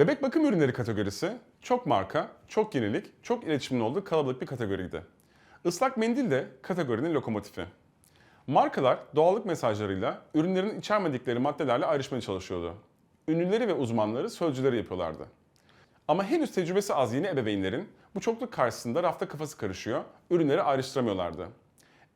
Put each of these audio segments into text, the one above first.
Bebek bakım ürünleri kategorisi çok marka, çok yenilik, çok iletişimin olduğu kalabalık bir kategoriydi. Islak mendil de kategorinin lokomotifi. Markalar doğallık mesajlarıyla ürünlerin içermedikleri maddelerle ayrışmaya çalışıyordu. Ünlüleri ve uzmanları sözcüleri yapıyorlardı. Ama henüz tecrübesi az yeni ebeveynlerin bu çokluk karşısında rafta kafası karışıyor, ürünleri ayrıştıramıyorlardı.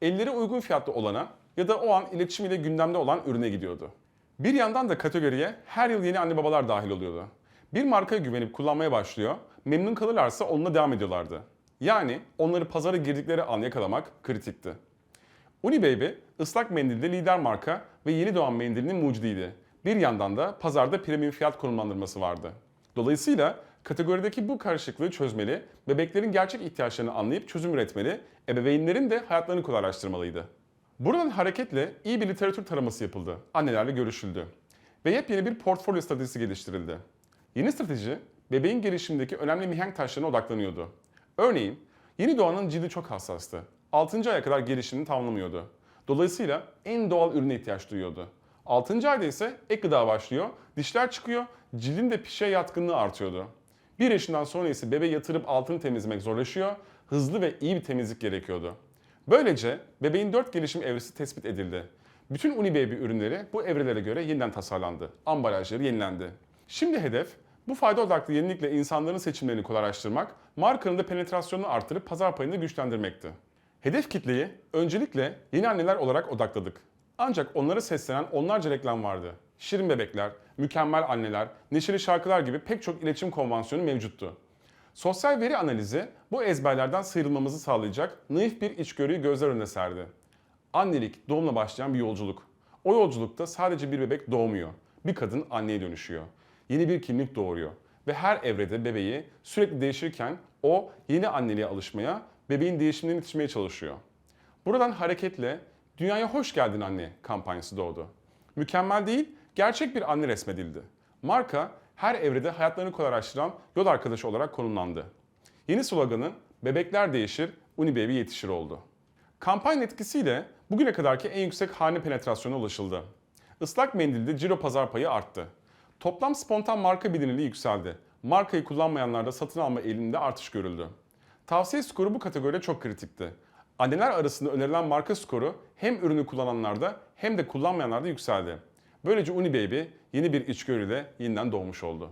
Elleri uygun fiyatlı olana ya da o an iletişim ile gündemde olan ürüne gidiyordu. Bir yandan da kategoriye her yıl yeni anne babalar dahil oluyordu. Bir markaya güvenip kullanmaya başlıyor, memnun kalırlarsa onunla devam ediyorlardı. Yani onları pazara girdikleri an yakalamak kritikti. Unibaby, ıslak mendilde lider marka ve yeni doğan mendilinin mucidiydi. Bir yandan da pazarda premium fiyat konumlandırması vardı. Dolayısıyla kategorideki bu karışıklığı çözmeli, bebeklerin gerçek ihtiyaçlarını anlayıp çözüm üretmeli, ebeveynlerin de hayatlarını kolaylaştırmalıydı. Buradan hareketle iyi bir literatür taraması yapıldı, annelerle görüşüldü ve yepyeni bir portfolyo stratejisi geliştirildi. Yeni strateji, bebeğin gelişimindeki önemli mihenk taşlarına odaklanıyordu. Örneğin, yeni doğanın cildi çok hassastı. 6. aya kadar gelişimini tamamlamıyordu. Dolayısıyla en doğal ürüne ihtiyaç duyuyordu. 6. ayda ise ek gıda başlıyor, dişler çıkıyor, cildin de pişe yatkınlığı artıyordu. 1 yaşından sonra ise bebeği yatırıp altını temizlemek zorlaşıyor, hızlı ve iyi bir temizlik gerekiyordu. Böylece bebeğin 4 gelişim evresi tespit edildi. Bütün Unibaby ürünleri bu evrelere göre yeniden tasarlandı. Ambalajları yenilendi. Şimdi hedef bu fayda odaklı yenilikle insanların seçimlerini kolaylaştırmak, markanın da penetrasyonunu artırıp pazar payını güçlendirmekti. Hedef kitleyi öncelikle yeni anneler olarak odakladık. Ancak onlara seslenen onlarca reklam vardı. Şirin bebekler, mükemmel anneler, neşeli şarkılar gibi pek çok iletişim konvansiyonu mevcuttu. Sosyal veri analizi bu ezberlerden sıyrılmamızı sağlayacak naif bir içgörüyü gözler önüne serdi. Annelik doğumla başlayan bir yolculuk. O yolculukta sadece bir bebek doğmuyor. Bir kadın anneye dönüşüyor. Yeni bir kimlik doğuruyor. Ve her evrede bebeği sürekli değişirken o yeni anneliğe alışmaya, bebeğin değişimine yetişmeye çalışıyor. Buradan hareketle Dünyaya Hoş Geldin Anne kampanyası doğdu. Mükemmel değil, gerçek bir anne resmedildi. Marka her evrede hayatlarını kolaylaştıran yol arkadaşı olarak konumlandı. Yeni sloganı Bebekler değişir, Unibaby yetişir oldu. Kampanya etkisiyle bugüne kadarki en yüksek hane penetrasyona ulaşıldı. Islak mendilde ciro pazar payı arttı. Toplam spontan marka bilinirliği yükseldi. Markayı kullanmayanlarda satın alma eğiliminde artış görüldü. Tavsiye skoru bu kategoride çok kritikti. Anneler arasında önerilen marka skoru hem ürünü kullananlarda hem de kullanmayanlarda yükseldi. Böylece Unibaby yeni bir içgörüyle yeniden doğmuş oldu.